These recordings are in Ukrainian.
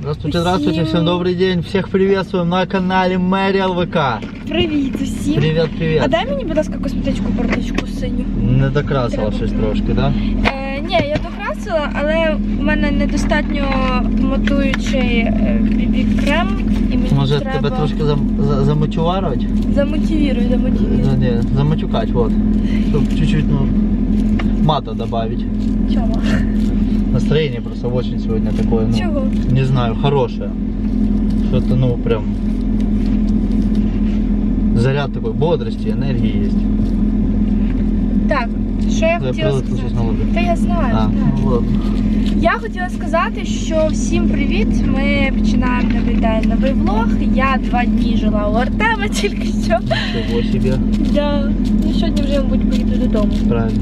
Здравствуйте, здравствуйте, Всем- всем добрый день. Всех приветствуем на канале Мэри ЛВК. Привіт усім. Привет, А привет. дай мені, будь ласка, косметичку бортичку синю. Не докрасила щось трошки, да? Е, ні, я докрасила, але у мене недостатньо матуючий е, бібі-крем. І мені Може треба... тебе трошки зам, за, замотивувати? Замотивіруй, замотивіруй. Ну, не, заматюкать, вот. Чтобы чуть-чуть, ну, мата добавить. Чого? Настроение просто очень сегодня такое, ну, Чего? не знаю, хорошее. Что-то, ну, прям заряд такой бодрости, энергии есть. Так, що я Я хотіла прилетел сказати? Та я знаю, А, знаю. ну ладно. Я хотіла сказати, що всім привіт. Ми починаємо новий день, новий влог. Я два дні жила у Артема тільки що. Ничего себе. Да. Ну сьогодні вже, мабуть, поїду додому. Правильно.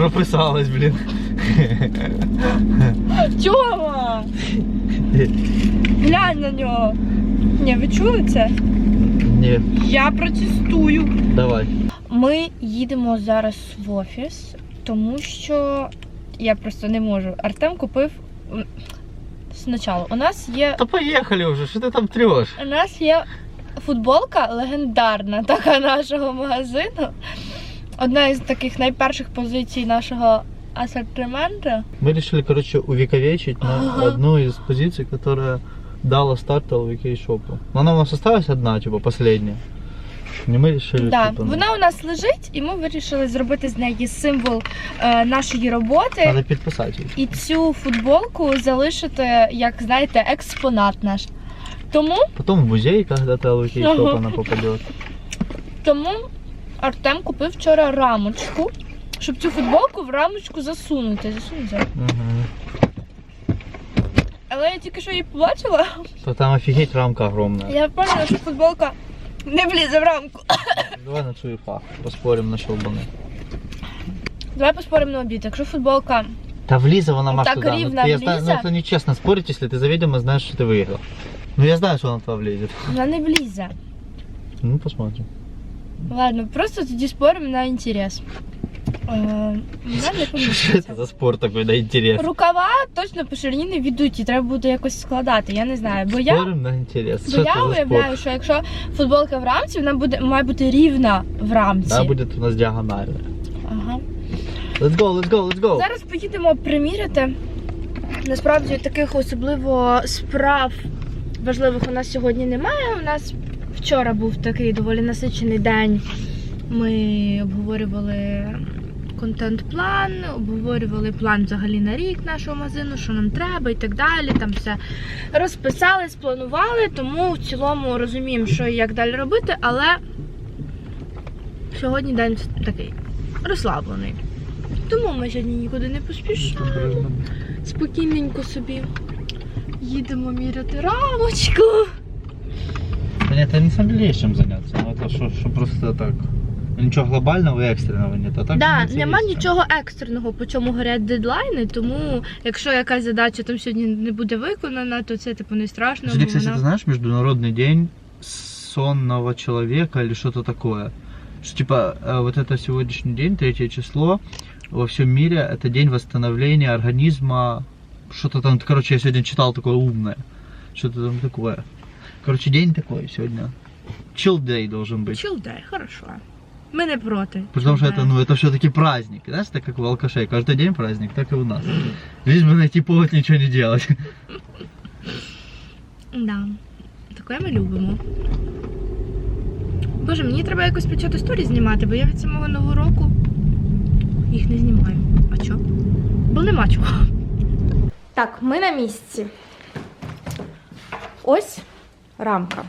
Прописалась, блин. Тьома! Глянь на нього. Ні, ви чули це? Не, Я протестую. давай. Ми їдемо зараз в офіс, тому що я просто не можу. Артем купив. Спочатку, у нас є. Да поехали уже, что ты там трешь? У нас є футболка легендарна така нашого магазину. Одна із таких найперших позицій нашого асортименту. Мы решили, короче, увековечить на Ага. одну из позиций, которая дала старт LVK шопу. Но она у нас осталась одна, типа, последняя. И мы решили, Да, типа, ну, вона у нас лежить, і ми вирішили зробити з неї символ е, нашої роботи. подписать ее. І цю футболку залишити, як знаєте, експонат наш. Тому, Потом в музей, когда-то LVK Ага. шоп она попадет. тому Артем купив вчора рамочку, щоб цю футболку в рамочку засунути. Засунути. Мгм. Але я тільки що її побачила. То там офигеть рамка огромная. Я впевнена, що футболка не влізе в рамку. Давай на чуефа, поспорим на щелбаны. Давай поспоримо на обід. Якщо футболка Да влиза вона Маш Так туда. Ну, рівно я знаю, ну, влізе? это нечестно спорить, если ты заведомо знаешь, что ты выиграл. Ну я знаю, что она туда влезет. вона не влізе. Ну посмотрим. Ладно, просто тоді споримо на інтерес. Е, вона поміститься. это за спорт такой, да, интерес? Рукава точно по ширині не відуть, і треба буде якось складати. Я не знаю. Бо я, Спорим на интерес. бо я за уявляю, що якщо футболка в рамці, вона буде має бути рівна в рамці. Да, будет у нас диагональная. Ага. Let's go, let's go, let's go. Зараз поїдемо приміряти. Насправді таких особливо справ важливих у нас сьогодні немає. У нас вчора був такий доволі насичений день. Ми обговорювали контент-план, обговорювали план взагалі на рік нашого магазину, що нам треба і так далі. Там все розписали, спланували, тому в цілому розуміємо, що і як далі робити, але сьогодні день такий розслаблений. Тому ми сьогодні нікуди не поспішаємо. Спокійненько собі їдемо міряти рамочку Да нет, это не самом деле есть чем заняться. Ну, это что, что просто так. Ничего глобального и экстренного нет. А так Да, заняться нема есть чем. нічого екстреного, по чому горять дедлайни, тому якщо якась задача там сьогодні не буде виконана, то це типу не страшно. Сегодня, бо кстати, вона- ты знаешь, Международный день сонного человека или что-то такое. Что типа э, вот это сегодняшний день, третье число, во всем мире это день восстановления организма. Что-то там, короче, я сегодня читал такое умное. Что-то там такое. Короче, день такой сегодня. Chill day должен быть. Chill day, хорошо. Ми не проти. Потому что Chill это, day. ну, это все-таки праздник. Знаешь, это как у алкашей. Каждый день праздник, так и у нас. Лишь бы найти повод ничего не делать. Да. Таке ми любимо. Боже, мені треба якось почати сторі знімати, бо я від самого нового року їх не знімаю. А чо? Бо нема чого. Так, ми на місці. Ось рамка.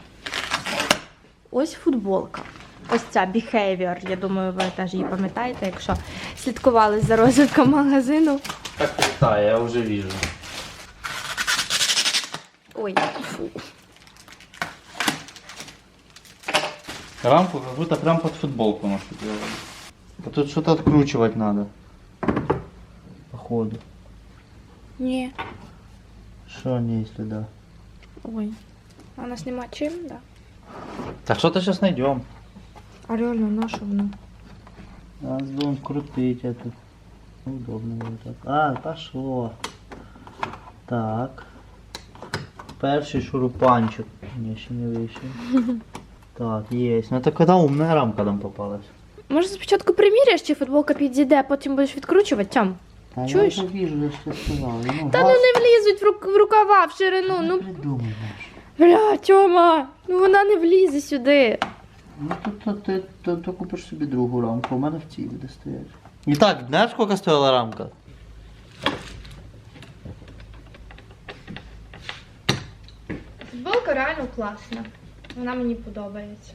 Ось футболка. Ось ця behavior. Я думаю, ви теж її пам'ятаєте, якщо слідкували за розвитком магазину. Так, да, я уже вижу. Ой, фу. Рамку как будто прям под футболку нашу делали. А тут что-то откручивать надо. Походу. Ні. Что не если да? Ой. А у нас нема чим, да? Так что-то сейчас найдем. А реально наша воно. Нас будем крутить это. Удобно вот так. А, пошло. Так. Перший шурупанчик. Ні, ще не вийшов. Так, є. Ну это когда умная рамка нам попалась. Може спочатку приміряєш, чи футболка підійде, а потім будеш відкручувати, Тьом? А Чуєш? Я вже вижу, я ж тебе. Ну, Та ну не влізуть в, рук- в рукава, в ширину. не Ну, придумаєш. Бля, Тьома, ну вона не влізе сюди. Ну то, то, ти, то, то купиш собі другу рамку, у мене в цій буде стояти. І так, знаєш, скільки стояла рамка? Футболка реально класна. Вона мені подобається.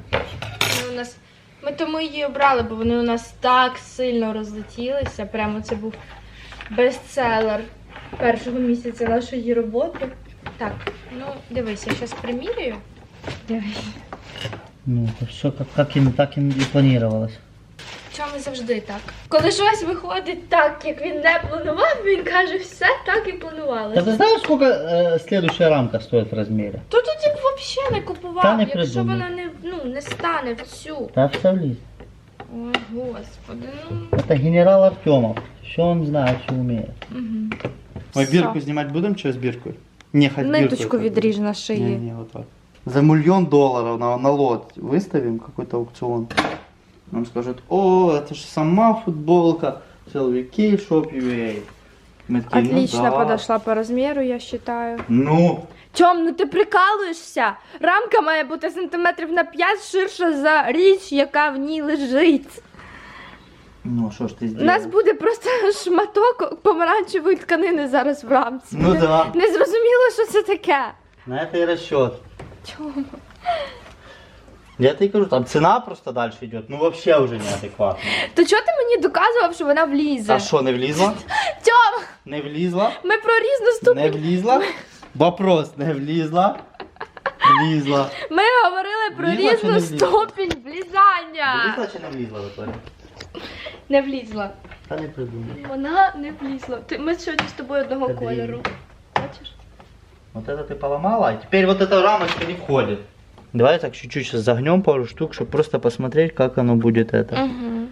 Вони у нас... Ми тому її обрали, бо вони у нас так сильно розлетілися. Прямо це був бестселер першого місяця нашої роботи. Так, ну дивись, я зараз примірюю. Дивись. Ну, то все как, как, и, так и и планировалось. Чому завжди так? Коли щось виходить так, як він не планував, він каже, все так і Да планувалося. ты знаешь, сколько э, следующая рамка стоит в размере? То тоді б взагалі не купував, Та не якщо придумай. вона не, ну, не стане в цю. Да все влезет. Ой, господи, ну. Это генерал Артемов. Все он знает, все умеет. Угу. Ми Все. бірку знімати будемо чи з біркою? Ні, хай Ниточку відріж на Ні, шиї. ні, отак. За мільйон долларов на, на лот выставим какой-то аукцион. Нам скажут, о, это же сама футболка, силовики, шоп.ua. Мы такие, ну Отлично да. подошла по розміру, я вважаю. Ну, Тьом, ну ти прикалуєшся? Рамка має бути сантиметрів на 5 ширша за річ, яка в ній лежить. ну що ж ти У нас буде просто шматок помаранчевої тканини зараз в рамці. Ну да. Не зрозуміло, що це таке. На это и расчет. Тьом. Я тебе говорю, там цена просто дальше идет. Ну вообще уже неадекватно. То чого ти мені доказував, що вона влізе? А що, не влізла? Тьом, Не влізла? ми про різну Не ступінь. влізла? Вопрос, не влізла? Влізла. Ми говорили про Влізла чи різну влізла? ступінь влізання. Влізла чи не влізла в итоге? Не влізла. Та не придумай. Вона не влізла. Ти- Ми сьогодні з тобою одного Подвійно. кольору. Бачиш? Вот это ты поломала, а теперь вот эта рамочка не входит. Давай так чуть-чуть сейчас загнем пару штук, чтобы просто посмотреть, как оно будет это. Угу.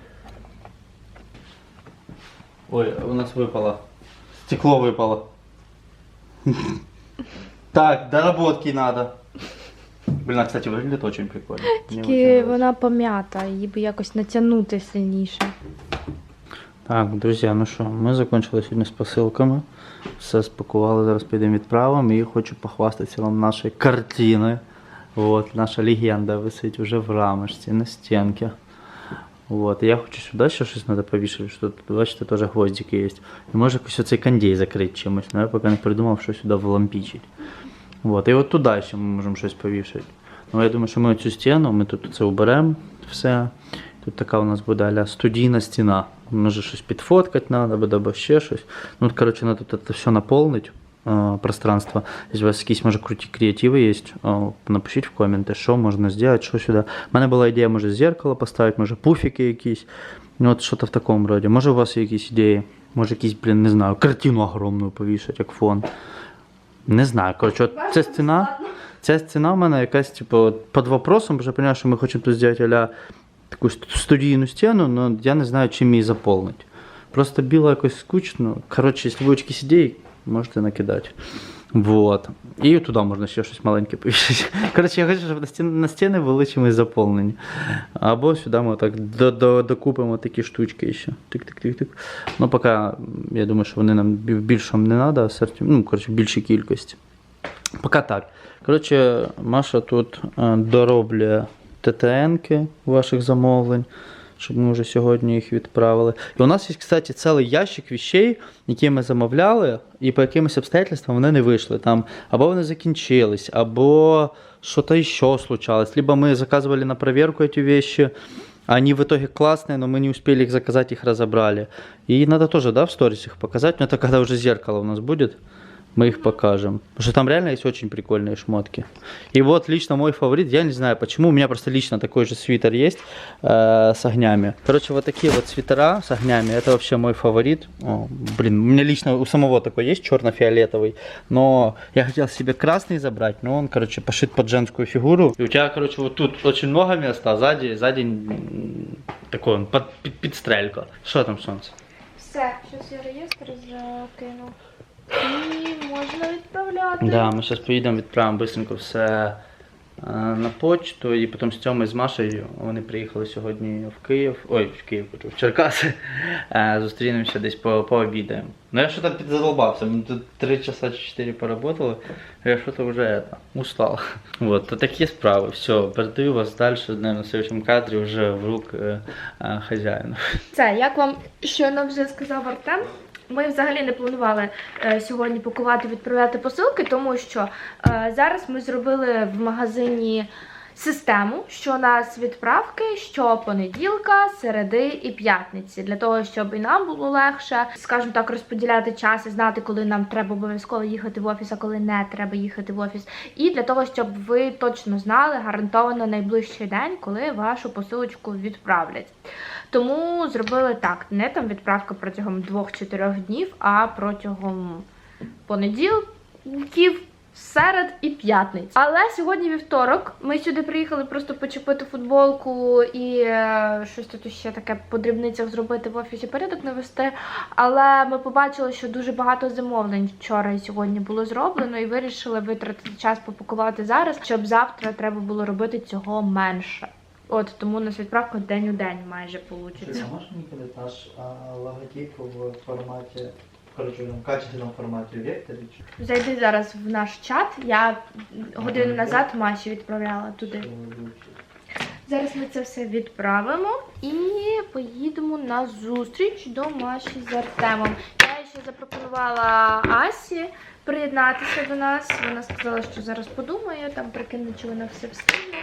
Ой, у нас выпало. Стекло выпало. Так, доработки надо. Блин, а, кстати, выглядит очень прикольно. Тільки вона пом'ята, її би якось натягнути сильніше. Так, друзья, ну що, ми закончили сьогодні з посилками. Все спакували, зараз підемо відправимо. І хочу похвастатися вам нашою картиною. Вот, наша легенда висить вже в рамочці на стінці. Вот, я хочу сюди ще щось треба повішати, що тут, бачите, теж гвоздики є. І може якось оцей кондей закрити чимось, але я поки не придумав, що сюди влампічить. Вот, і от туди ще ми можемо щось повішати. Ну, я думаю, що ми цю стіну, ми тут це уберемо все. Тут така у нас буде аля студійна стіна. Може щось підфоткати треба, буде, або ще щось. Ну, от, коротше, треба тут це все наповнити. е, Пространство. Якщо у вас якісь може круті креативи є, напишіть в коменти, що можна зробити, що сюди. У мене була ідея, може зеркало поставити, може пуфіки якісь. Ну, от щось в такому роді. Може у вас є якісь ідеї? Може якісь, блін, не знаю, картину огромну повішати, як фон. Не знаю. Коротше, от ця стіна. Ця стіна в мене якась, типу, під вопросом, вже поняв, що ми хочемо тут зробити аля таку студійну стіну, але я не знаю, чим її заповнити. Просто біло якось скучно. Коротше, якщо будуть якісь ідеї, можете накидати. Вот. І туди можна ще щось маленьке повішати. Коротше, я хочу, щоб на стіни, на стіни були чимось заповнені. Або сюди ми так до, до, докупимо такі штучки ще. Тик-тик-тик-тик. Ну, поки, я думаю, що вони нам в більшому не треба, ну, коротше, в більшій кількості. Поки так. Коротше, Маша тут е, дороблює ТТНки ваших замовлень, щоб ми вже сьогодні їх відправили. І у нас є, кстати, цілий ящик вещей, які ми замовляли, і по якимось обстоятельствам вони не вийшли. Там або вони закінчились, або що-то ще случалось. Либо ми заказували на проверку ці вещи, они в итоге классные, но мы не успели их заказать, их разобрали. И надо тоже, да, в сторис их показать, но это когда уже зеркало у нас будет. Мы их покажем. Потому что там реально есть очень прикольные шмотки. И вот лично мой фаворит, я не знаю почему, у меня просто лично такой же свитер есть э, с огнями. Короче, вот такие вот свитера с огнями, это вообще мой фаворит. О, блин, у меня лично у самого такой есть черно-фиолетовый, но я хотел себе красный забрать, но он, короче, пошит под женскую фигуру. И у тебя, короче, вот тут очень много места, а сзади, сзади м, такой он, под, під, підстрелька. Что там, солнце? Все, зараз я реєстр закину. І можна відправляти. Да, ми зараз поїдемо, відправимо быстренько все е, на почту, і потім з Тьомою, з Машею, вони приїхали сьогодні в Київ, ой, в Київ, в Черкаси, е, зустрінемося десь по, пообідаємо. Ну я що там підзадолбався, ми тут 3 часа чи 4 поработали, я що-то вже это, устал. Вот, то такі справи, все, передаю вас далі, наверное, в следующем кадрі вже в рук е, е, хазяїна. Це, як вам щойно вже сказав Артем, ми взагалі не планували е, сьогодні пакувати, відправляти посилки, тому що е, зараз ми зробили в магазині систему, що у нас відправки щопонеділка, середи і п'ятниці, для того, щоб і нам було легше, скажімо так, розподіляти час і знати, коли нам треба обов'язково їхати в офіс, а коли не треба їхати в офіс. І для того, щоб ви точно знали гарантовано найближчий день, коли вашу посилочку відправлять. Тому зробили так: не там відправка протягом 2-4 днів, а протягом понеділків, серед і п'ятниць. Але сьогодні вівторок. Ми сюди приїхали просто почепити футболку і е, щось тут ще таке по дрібницях зробити в офісі порядок навести. Але ми побачили, що дуже багато замовлень вчора і сьогодні було зроблено, і вирішили витратити час попакувати зараз, щоб завтра треба було робити цього менше. От тому у нас відправка день у день майже получиться. можешь мне показать наш логотип в форматі, короче, в качественном форматі Векторич? Зайди зараз в наш чат. Я годину назад Маші відправляла туди. Зараз ми це все відправимо і поїдемо на зустріч до Маші з Артемом. Я ще запропонувала Асі приєднатися до нас. Вона сказала, що зараз подумає, там прикине, чи вона все встигне.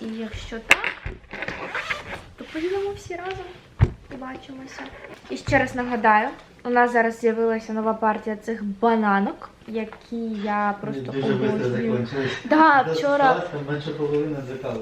І якщо так, то поїдемо всі разом. Побачимося. І ще раз нагадаю, у нас зараз з'явилася нова партія цих бананок, які я просто обожнюю. Да, вчора,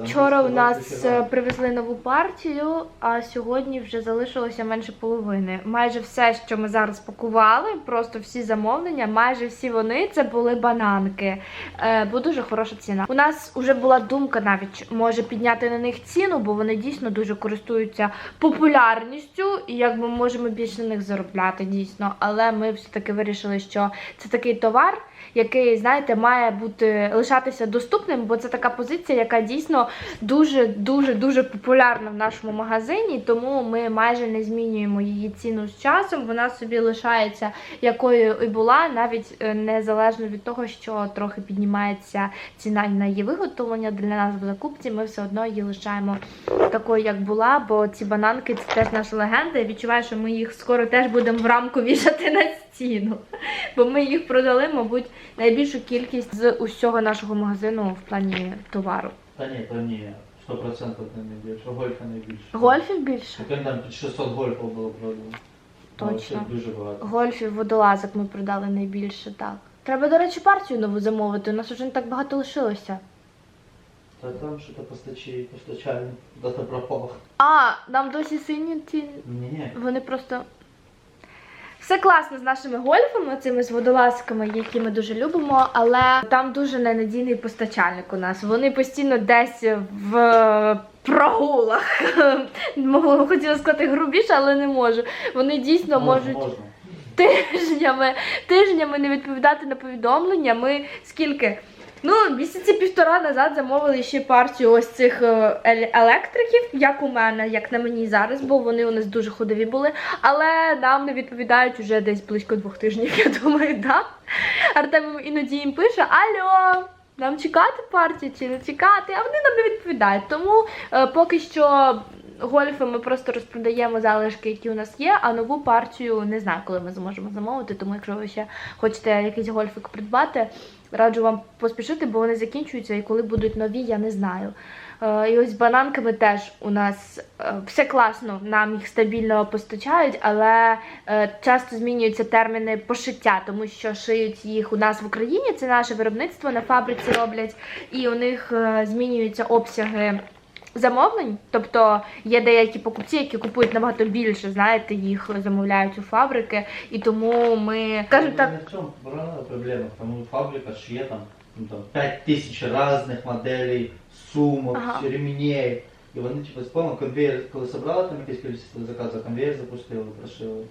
вчора у нас е, привезли нову партію, а сьогодні вже залишилося менше половини. Майже все, що ми зараз пакували, просто всі замовлення, майже всі вони це були бананки. Е, бо дуже хороша ціна. У нас вже була думка навіть може підняти на них ціну, бо вони дійсно дуже користуються популярністю, і якби ми можемо більше на них заробляти дійсно. Але ми все-таки вирішили, що це такий товар, який, знаєте, має бути лишатися доступним, бо це така позиція, яка дійсно дуже дуже популярна в нашому магазині. Тому ми майже не змінюємо її ціну з часом. Вона собі лишається якою і була, навіть е, незалежно від того, що трохи піднімається ціна на її виготовлення для нас в закупці. Ми все одно її лишаємо такою, як була, бо ці бананки це теж наша легенда. Я відчуваю, що ми їх скоро теж будемо в рамку вішати на стіну. Бо ми їх продали, мабуть, найбільшу кількість з усього нашого магазину в плані товару. Та ні, то ні, 100% не найбільше, гольфа найбільше. Гольфів більше? Так там під 600 гольфів було продано. Точно. Це дуже багато. Гольфів, водолазок ми продали найбільше, так. Треба, до речі, партію нову замовити. У нас вже не так багато лишилося. Та там що-то постачі, постачальник, куди-то пропав. А, нам досі сині ці. Ні. Вони просто. Все класно з нашими гольфами, цими з водолазками, які ми дуже любимо, але там дуже ненадійний постачальник у нас. Вони постійно десь в прогулах. Могла хотіла сказати грубіше, але не можу. Вони дійсно можуть тижнями, тижнями не відповідати на повідомлення. Ми скільки? Ну, місяці півтора назад замовили ще партію ось цих е, електриків, як у мене, як на мені зараз, бо вони у нас дуже ходові були. Але нам не відповідають уже десь близько двох тижнів, я думаю, да? Артем іноді їм пише: Алло! Нам чекати партію чи не чекати, а вони нам не відповідають. Тому е, поки що гольфи ми просто розпродаємо залишки, які у нас є, а нову партію не знаю, коли ми зможемо замовити. Тому, якщо ви ще хочете якийсь гольфик придбати, раджу вам поспішити, бо вони закінчуються, і коли будуть нові, я не знаю. Е, І ось бананками теж у нас е, все класно, нам їх стабільно постачають, але е, часто змінюються терміни пошиття, тому що шиють їх у нас в Україні. Це наше виробництво на фабриці роблять, і у них змінюються обсяги Замовлень, тобто є деякі покупці, які купують набагато більше, знаєте, їх замовляють у фабрики, і тому ми, скажімо так, Не в цьому проблема, проблема, тому фабрика шиє там, ну, там 5 тисяч різних моделей, сумок, Ага. реміней. І вони типу, сповно конвейер, коли собрали там якесь кількість заказів, конвейер запустили, прошили.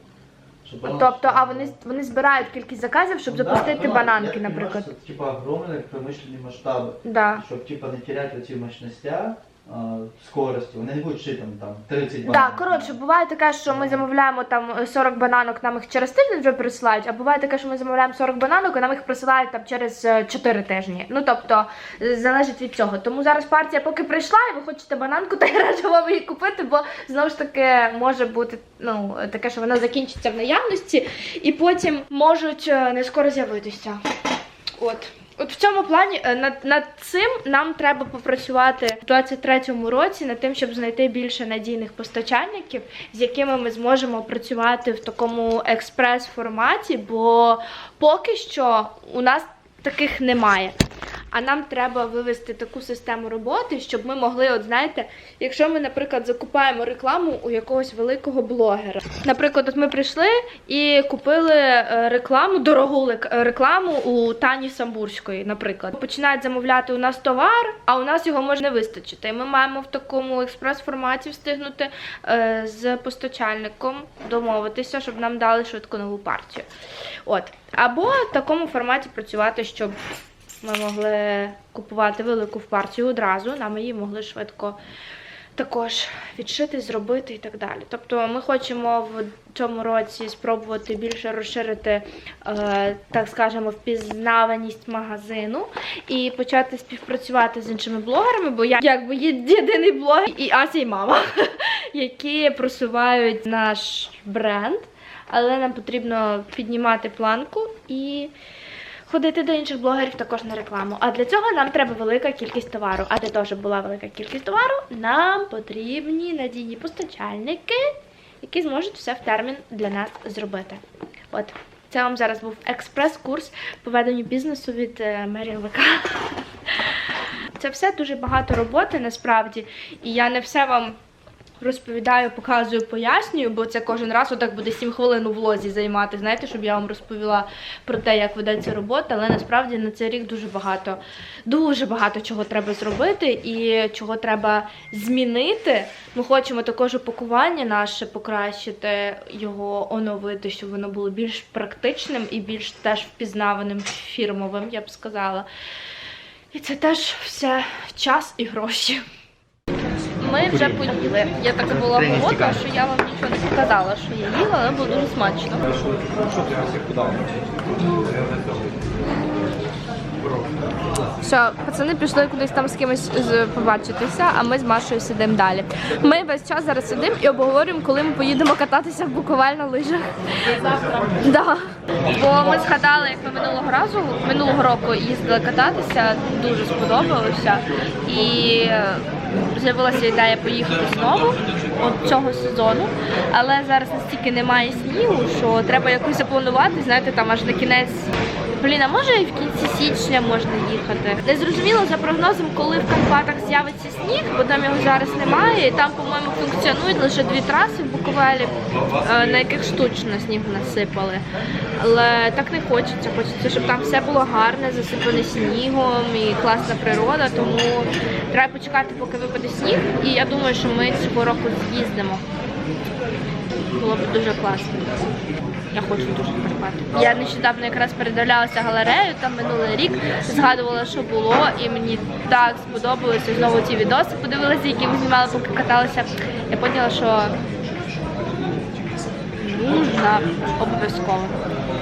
Щоб воно- Тобто, а вони вони збирають кількість заказів, щоб Ну, да, запустити ну, бананки, я понимаю, наприклад. що це, Типа огромные промышленные масштаби. Да. Щоб типа не теряти оці мощності, а, скорості. Вони не будуть шити там, там 30 бананів. Так, коротше, буває таке, що ми замовляємо там 40 бананок, нам їх через тиждень вже присилають, а буває таке, що ми замовляємо 40 бананок, і нам їх присилають там через е, 4 тижні. Ну тобто е, залежить від цього. Тому зараз партія поки прийшла, і ви хочете бананку, то я раджу вам її купити, бо знову ж таки може бути ну таке, що вона закінчиться в наявності, і потім можуть е, не скоро з'явитися. От. От в цьому плані е, над, над цим нам треба попрацювати в 23-му році над тим, щоб знайти більше надійних постачальників, з якими ми зможемо працювати в такому експрес-форматі, бо поки що у нас таких немає. А нам треба вивести таку систему роботи, щоб ми могли, от знаєте, якщо ми, наприклад, закупаємо рекламу у якогось великого блогера. Наприклад, от ми прийшли і купили е, рекламу, дорогу е, рекламу у Тані Самбурської, наприклад. Починають замовляти у нас товар, а у нас його може не вистачити. І ми маємо в такому експрес-форматі встигнути е, з постачальником домовитися, щоб нам дали швидко нову партію. От. Або в такому форматі працювати, щоб ми могли купувати велику партію одразу, нам її могли швидко також відшити, зробити і так далі. Тобто ми хочемо в цьому році спробувати більше розширити, е, так скажемо, впізнаваність магазину і почати співпрацювати з іншими блогерами, бо я якби єдиний блогер і Ася і мама, які просувають наш бренд, але нам потрібно піднімати планку і ходити до інших блогерів також на рекламу. А для цього нам треба велика кількість товару. А для того, щоб була велика кількість товару, нам потрібні надійні постачальники, які зможуть все в термін для нас зробити. От. Це вам зараз був експрес-курс по веденню бізнесу від е, Меріл ВК. Це все дуже багато роботи насправді, і я не все вам розповідаю, показую, пояснюю, бо це кожен раз отак буде 7 хвилин у влозі займати, знаєте, щоб я вам розповіла про те, як ведеться робота, але насправді на цей рік дуже багато, дуже багато чого треба зробити і чого треба змінити. Ми хочемо також упакування наше покращити, його оновити, щоб воно було більш практичним і більш теж впізнаваним фірмовим, я б сказала. І це теж все час і гроші. Ми вже поїли. Я така була голодна, що я вам нічого не показала, що я їла, але було дуже смачно. Все, пацани пішли кудись там з кимось побачитися, а ми з Машою сидимо далі. Ми весь час зараз сидимо і обговорюємо, коли ми поїдемо кататися в Буковель на лижах. Завтра. Да. Бо ми згадали, як ми минулого разу, минулого року їздили кататися, дуже сподобалося. І з'явилася ідея поїхати знову от цього сезону. Але зараз настільки немає снігу, що треба якось запланувати, знаєте, там аж на кінець. Блін, а може і в кінці січня можна їхати. Не зрозуміло за прогнозом, коли в Карпатах з'явиться сніг, бо там його зараз немає. І там, по-моєму, функціонують лише дві траси в Буковелі, е, на яких штучно сніг насипали. Але так не хочеться. Хочеться, щоб там все було гарне, засипане снігом і класна природа. Тому треба почекати, поки випаде сніг. І я думаю, що ми цього року з'їздимо. Було б дуже класно. Я хочу дуже в Карпати. Я нещодавно якраз передивлялася галерею, там минулий рік згадувала, що було, і мені так сподобалося знову ті відоси. Подивилася, які ми знімали, поки каталися. Я поняла, що нужна обов'язково.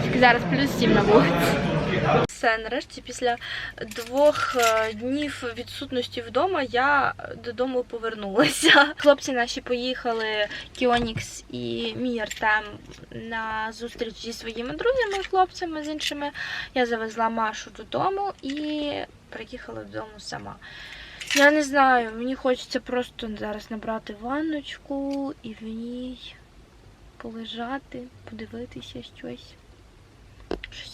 Тільки зараз плюс сім на вулиці. Все, нарешті, після двох е, днів відсутності вдома я додому повернулася. Хлопці наші поїхали Кіонікс і мій Артем на зустріч зі своїми друзями, хлопцями з іншими. Я завезла Машу додому і приїхала додому сама. Я не знаю, мені хочеться просто зараз набрати ванночку і в ній полежати, подивитися щось.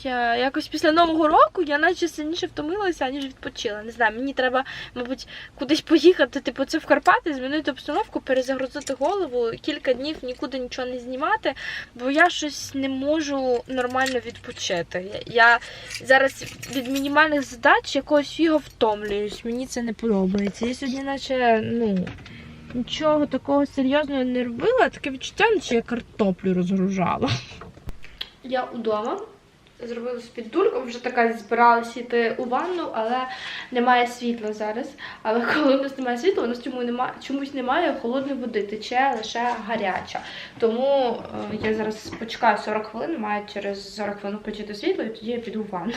Я якось після Нового року я наче сильніше втомилася, ніж відпочила. Не знаю, мені треба, мабуть, кудись поїхати, типу, це в Карпати, змінити обстановку, перезагрузити голову, кілька днів нікуди нічого не знімати, бо я щось не можу нормально відпочити. Я, зараз від мінімальних задач якогось фіга втомлююсь. Мені це не подобається. Я сьогодні, наче, ну. Нічого такого серйозного не робила, таке відчуття, наче я картоплю розгружала. Я удома. Зробила собі дурку, вже така збиралася йти у ванну, але немає світла зараз. Але коли у нас немає світла, у нас чому немає, чомусь немає холодної води, тече лише гаряча. Тому е, я зараз почекаю 40 хвилин, маю через 40 хвилин включити світло, і тоді я піду в ванну.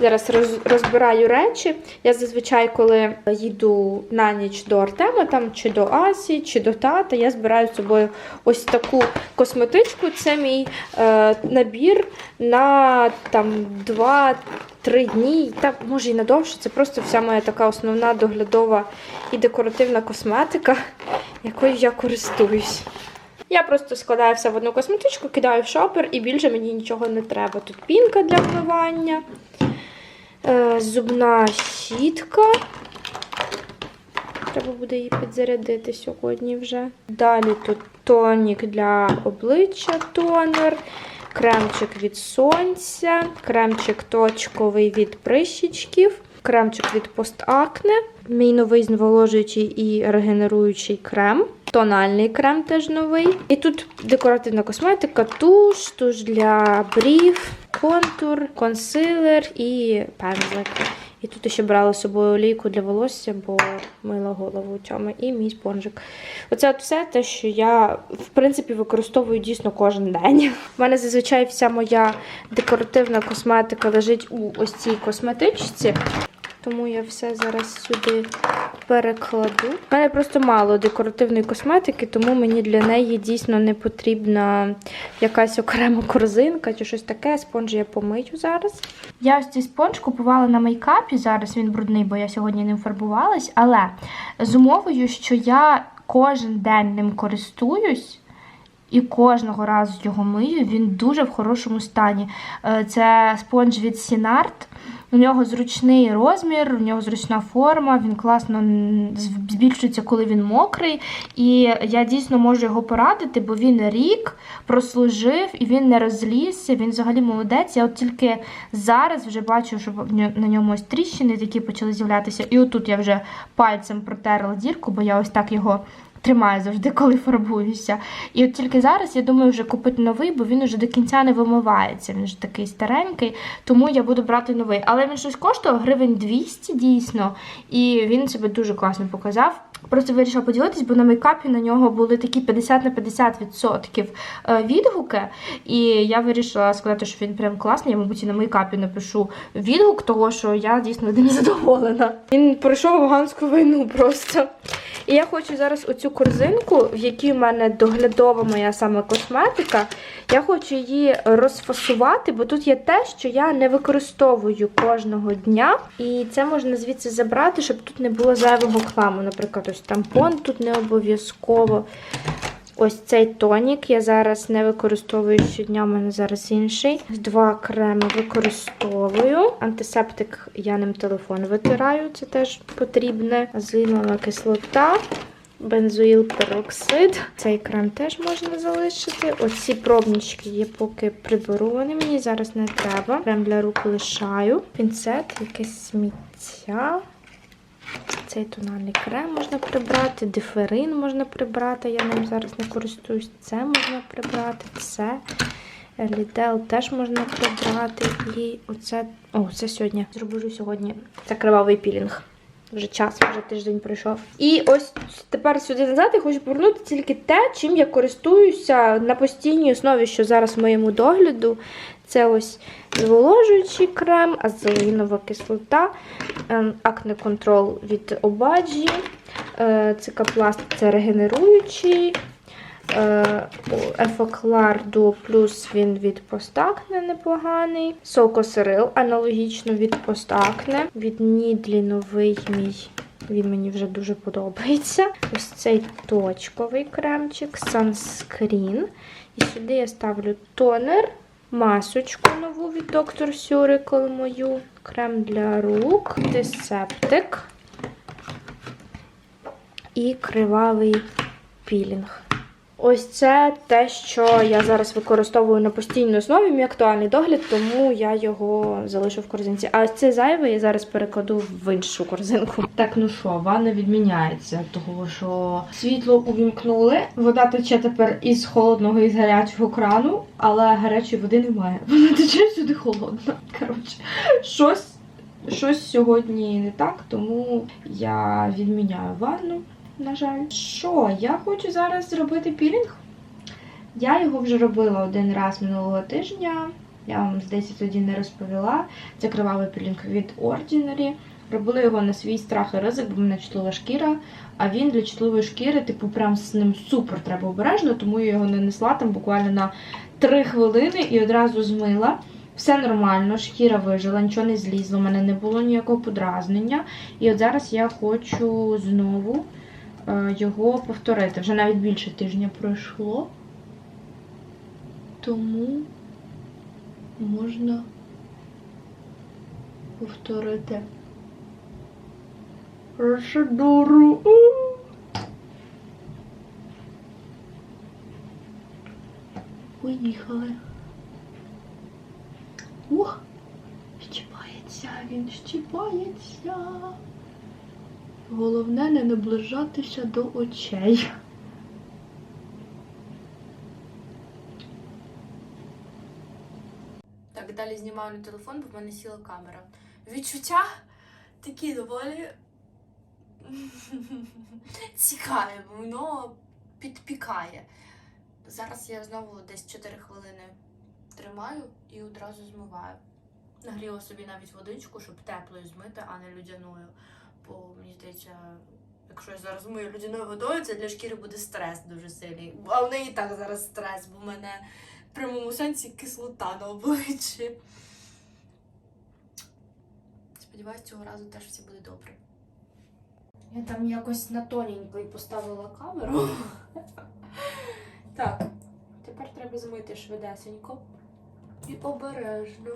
Зараз роз, розбираю речі. Я зазвичай, коли їду на ніч до Артема, там чи до Асі, чи до тата, я збираю з собою ось таку косметичку. Це мій е, набір на там 2-3 дні, та може і на довше. Це просто вся моя така основна доглядова і декоративна косметика, якою я користуюсь. Я просто складаю все в одну косметичку, кидаю в шопер і більше мені нічого не треба. Тут пінка для вмивання, е, зубна щітка. Треба буде її підзарядити сьогодні вже. Далі тут тонік для обличчя, тонер, кремчик від сонця, кремчик точковий від прищічків, кремчик від постакне, мій новий зволожуючий і регенеруючий крем. Тональний крем теж новий. І тут декоративна косметика, туш, туш для брів, контур, консилер і пензлик. І тут ще брала з собою олійку для волосся, бо мила голову у цьому, і мій спонжик. Оце от все те, що я в принципі використовую дійсно кожен день. У мене зазвичай вся моя декоративна косметика лежить у ось цій косметичці. Тому я все зараз сюди перекладу. У мене просто мало декоративної косметики, тому мені для неї дійсно не потрібна якась окрема корзинка чи щось таке. Спонж я помию зараз. Я ось цей спонж купувала на мейкапі. Зараз він брудний, бо я сьогодні ним фарбувалась. Але з умовою, що я кожен день ним користуюсь. І кожного разу його мию, він дуже в хорошому стані. Е, Це спонж від Сінарт. У нього зручний розмір, у нього зручна форма, він класно збільшується, коли він мокрий. І я дійсно можу його порадити, бо він рік прослужив і він не розлізся, він взагалі молодець. Я от тільки зараз вже бачу, що на ньому ось тріщини такі почали з'являтися. І отут я вже пальцем протерла дірку, бо я ось так його тримаю завжди, коли фарбуюся. І от тільки зараз я думаю вже купити новий, бо він уже до кінця не вимивається. Він вже такий старенький, тому я буду брати новий. Але він щось коштував гривень 200 дійсно, і він себе дуже класно показав. Просто вирішила поділитись, бо на мейкапі на нього були такі 50 на 50% е, відгуки. І я вирішила сказати, що він прям класний. Я, мабуть, і на мейкапі напишу відгук того, що я дійсно ним задоволена. Він пройшов афганську війну просто. І я хочу зараз оцю корзинку, в якій в мене доглядова моя саме косметика. Я хочу її розфасувати, бо тут є те, що я не використовую кожного дня. І це можна звідси забрати, щоб тут не було зайвого хламу. Наприклад, ось тампон тут не обов'язково. Ось цей тонік я зараз не використовую щодня, у мене зараз інший. Два креми використовую. Антисептик я ним телефон витираю, це теж потрібне. Азинова кислота. Бензоїл пероксид. Цей крем теж можна залишити. Оці пробнички я поки приберу. Вони мені зараз не треба. Крем для рук лишаю. Пінцет, якесь сміття. Цей тональний крем можна прибрати, диферин можна прибрати, я ним зараз не користуюсь. Це можна прибрати, це лідел теж можна прибрати. І оце, о, це сьогодні. Зроблю сьогодні. Це кривавий пілінг. Вже час, вже тиждень пройшов. І ось тепер сюди назад я хочу повернути тільки те, чим я користуюся на постійній основі, що зараз в моєму догляду. Це ось зволожуючий крем, азелінова кислота, ем, акне контрол від Обаджі, е, цикапласт це регенеруючий. е, Ефоклар Duo Plus він від Постакне непоганий. Сокосерил аналогічно від Постакне. Від Нідлі новий мій. Він мені вже дуже подобається. Ось цей точковий кремчик, Sunscreen. І сюди я ставлю тонер, масочку нову від Доктор Сюрикл мою, крем для рук, антисептик і кривавий пілінг. Ось це те, що я зараз використовую на постійній основі, мій актуальний догляд, тому я його залишу в корзинці. А ось цей зайвий я зараз перекладу в іншу корзинку. Так, ну що, ванна відміняється, того що світло увімкнули. Вода тече тепер із холодного і з гарячого крану, але гарячої води немає. Вона тече сюди холодна. Коротше, щось, щось сьогодні не так, тому я відміняю ванну на жаль. Що, я хочу зараз зробити пілінг. Я його вже робила один раз минулого тижня. Я вам, здається, тоді не розповіла. Це кривавий пілінг від Ordinary. Робила його на свій страх і ризик, бо в мене чутлива шкіра. А він для чутливої шкіри, типу, прям з ним супер треба обережно, тому я його нанесла там буквально на 3 хвилини і одразу змила. Все нормально, шкіра вижила, нічого не злізло, у мене не було ніякого подразнення. І от зараз я хочу знову його повторити. Вже навіть більше тижня пройшло. Тому можна повторити процедуру. Поїхали. Ух! Щіпається, він щіпається. Головне не наближатися до очей. Так, далі знімаю на телефон, бо в мене сіла камера. Відчуття такі доволі цікаві, воно підпікає. Зараз я знову десь 4 хвилини тримаю і одразу змиваю. Нагріла собі навіть водичку, щоб теплою змити, а не людяною. Бо мені здається, якщо я зараз мию людяною водою, це для шкіри буде стрес дуже сильний. А в неї і так зараз стрес, бо в мене в прямому сенсі кислота на обличчі. Сподіваюсь, цього разу теж все буде добре. Я там якось на тоненько і поставила камеру. Так, тепер треба змити швидесенько і обережно.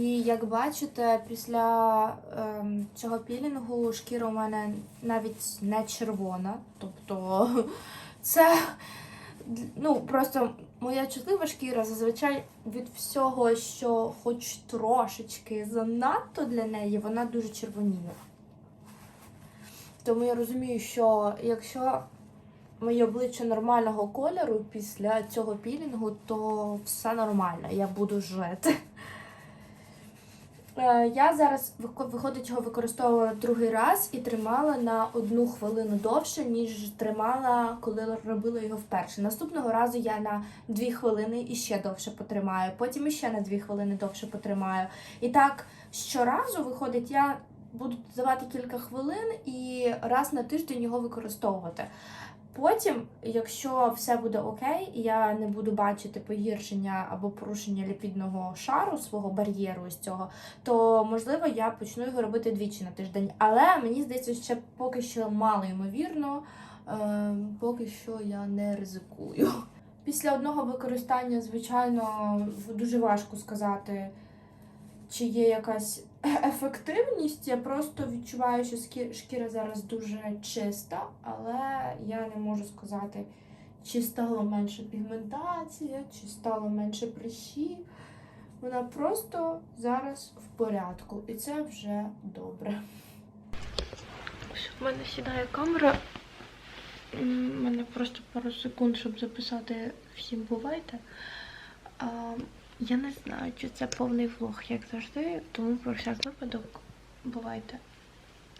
І як бачите, після ем, цього пілінгу шкіра у мене навіть не червона. Тобто це ну, просто моя чутлива шкіра зазвичай від всього, що хоч трошечки занадто для неї, вона дуже червоніє. Тому я розумію, що якщо моє обличчя нормального кольору після цього пілінгу, то все нормально, я буду жити. Е, Я зараз виходить його використовувала другий раз і тримала на одну хвилину довше, ніж тримала, коли робила його вперше. Наступного разу я на дві хвилини і ще довше потримаю, потім іще на дві хвилини довше потримаю. І так щоразу виходить, я буду давати кілька хвилин і раз на тиждень його використовувати. Потім, якщо все буде окей, і я не буду бачити погіршення або порушення ліпідного шару свого бар'єру із цього, то можливо я почну його робити двічі на тиждень. Але мені здається, ще поки що мало ймовірно, е, поки що я не ризикую. Після одного використання, звичайно, дуже важко сказати, чи є якась ефективність. Я просто відчуваю, що шкіра зараз дуже чиста, але я не можу сказати, чи стало менше пігментація, чи стало менше прищів. Вона просто зараз в порядку, і це вже добре. У мене сідає камера. У мене просто пару секунд, щоб записати всім бувайте. Я не знаю, чи це повний влог, як завжди, тому про всяк випадок бувайте.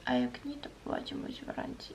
А як ні, то побачимось вранці.